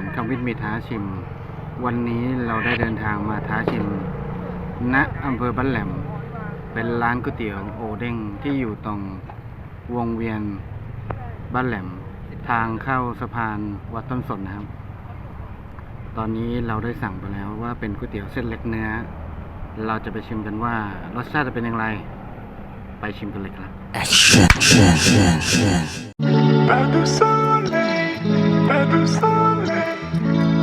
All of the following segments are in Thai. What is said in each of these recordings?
ารคำวิทย์มีท้าชิม วันนี้เราได้เดินทางมาท้าชิม ณอำเภอบ้านแหลม เป็นร้านก๋วยเตี๋ยวโอเด้งที่อยู่ตรงวงเวียนบ้านแหลม ทางเข้าสะพานวัดต้นสนนะครับ ตอนนี้เราได้สั่งไปแล้วว่าเป็นก๋วยเตี๋ยวเส้นเล็กเนื้อ เราจะไปชิมกันว่ารสชาติจะเป็นอย่างไร ไปชิมกันเลยครับ Pas de soleil, pas de soleil,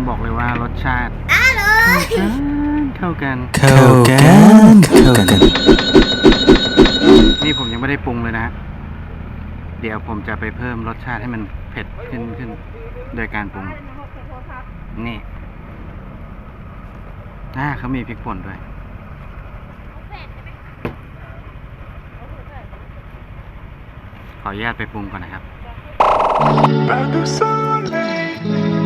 ผมบอกเลยว่ารสชาติเข้ากัน เข้ากันเข้ากัน นี่ผมยังไม่ได้ปรุงเลยนะ เดี๋ยวผมจะไปเพิ่มรสชาติให้มันเผ็ดขึ้นขึ้นโดยการปรุง นี่อ่าเขามีพริกป่นด้วยขออนุญาตไปปรุงก่อนนะครับ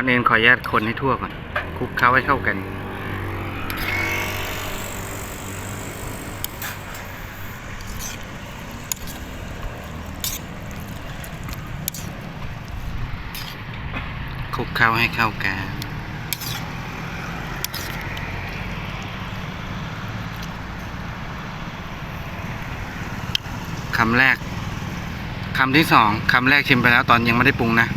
อนอื่นขออนุญาตคนให้ทั่วก่อนคลุกเคล้าให้เข้ากัน คลุกเคล้าให้เข้ากันคำแรกคำที่สองคำแรกชิมไปแล้วตอนยังไม่ได้ปรุงนะ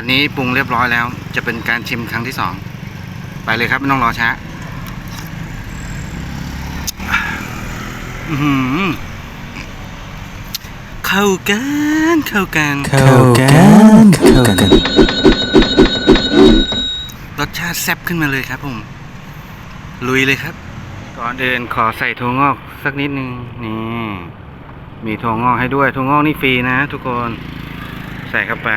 อันนี้ปรุงเรียบร้อยแล้ว จะเป็นการชิมครั้งที่สองไปเลยครับไม่ต้องรอช้าอื้อหือเข้ากันเข้ากันเข้ากันเข้ากันรสชาติแซ่บขึ้นมาเลยครับผมลุยเลยครับ ก่อนเดินขอใส่ถั่วงอกสักนิดนึงนี่มีถั่วงอกให้ด้วยถั่วงอกนี่ฟรีนะทุกคน ใส่เข้าไป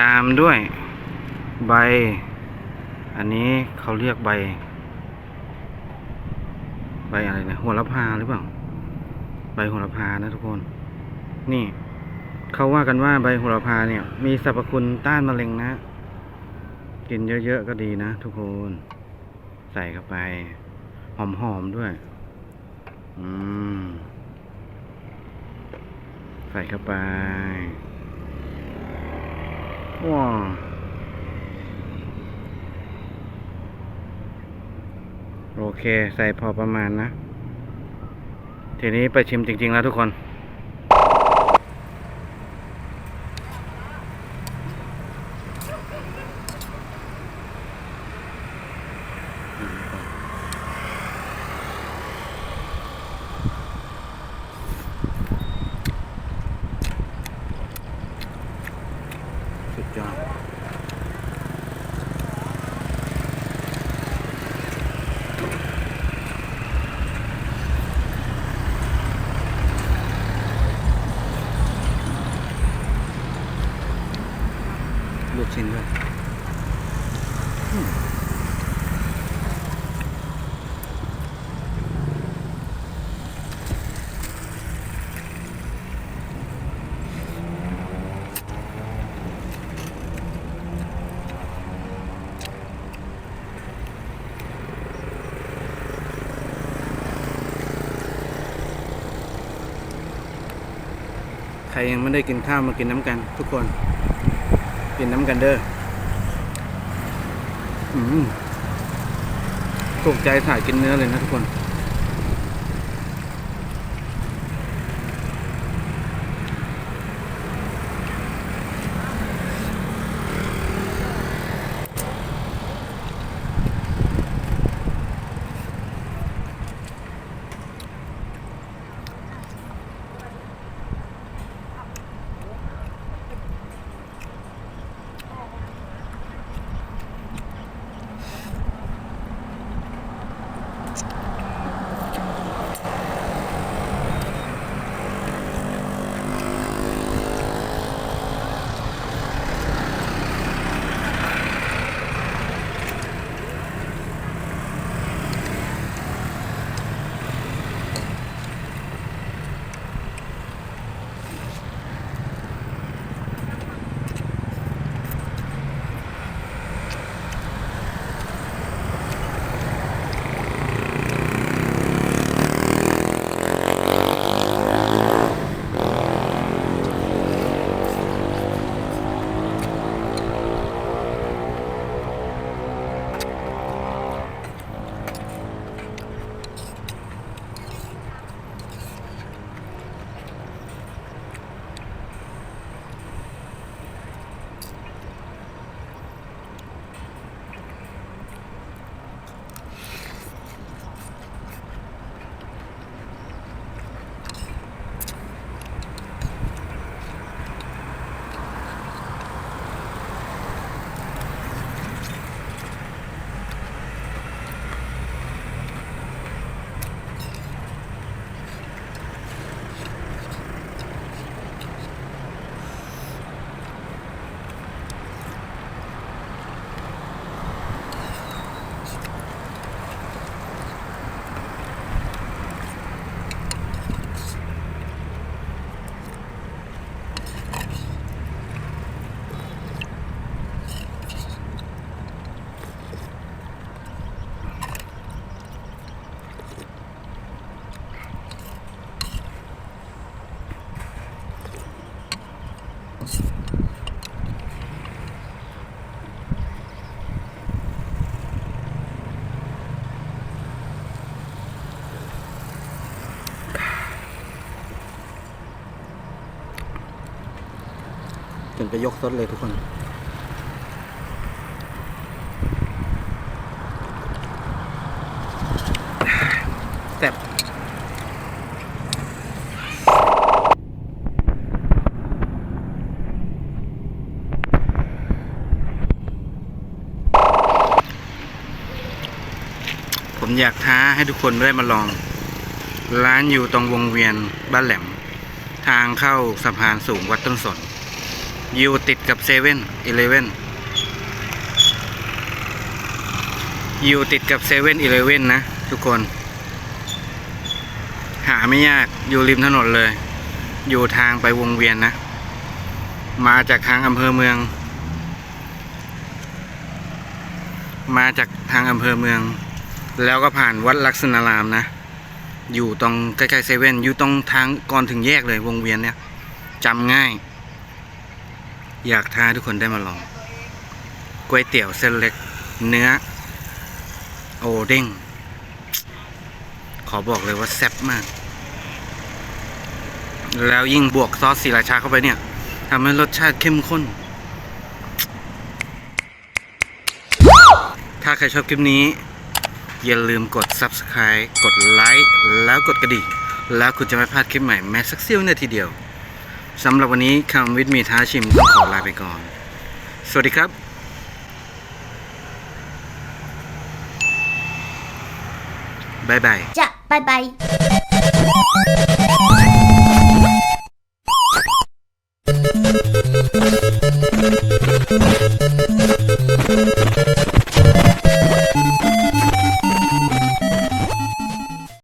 ตามด้วยใบ อันนี้เขาเรียกใบ ใบอะไรนะหัวละพาหรือเปล่า ใบโหระพานะทุกคน นี่เขาว่ากันว่าใบโหระพาเนี่ย มีสรรพคุณต้านมะเร็งนะ กินเยอะๆก็ดีนะทุกคน ใส่เข้าไป หอมๆด้วย อืม ใส่เข้าไป ว้าโอเค ใส่พอประมาณนะ ทีนี้ไปชิมจริง ๆ แล้วทุกคน ยอด ลูกชิ้นด้วยใครยังไม่ได้กินข้าวมากินน้ำกันทุกคน กินน้ำกันเด้ออืมถูกใจถ่ายกินเนื้อเลยนะทุกคนึงจะยกซดเลยทุกคน แซ่บผมอยากท้าให้ทุกคนได้มาลอง ร้านอยู่ตรงวงเวียนบ้านแหลม ทางเข้าสะพานสูงวัดต้นสน อยู่ติดกับเซเว่นอีเลเว่นอยู่ติดกับเซเว่นอีเลเว่นนะ ทุกคน หาไม่ยากอยู่ริมถนนเลย อยู่ทางไปวงเวียนนะ มาจากทางอำเภอเมือง มาจากทางอำเภอเมือง แล้วก็ผ่านวัดลักษณารามนะ อยู่ตรงใกล้ๆเซเว่นอยู่ตรงทางก่อนถึงแยกเลยวงเวียนเนี่ยจำง่าย อยากท้าทุกคนได้มาลองก๋วยเตี๋ยวเส้นเล็ก เนื้อ โอเด้ง ขอบอกเลยว่าแซ่บมาก แล้วยิ่งบวกซอสสีราชาเข้าไปเนี่ยทำให้รสชาติเข้มข้น ถ้าใครชอบคลิปนี้ อย่าลืมกด subscribe กดไลค์แล้วกดกระดิ่งแล้วคุณจะไม่พลาดคลิปใหม่แม้สักเสี้ยวนาทีเดียว สำหรับวันนี้คำวิทย์มีท้าชิมขอลาไปก่อน สวัสดีครับบายบายじ。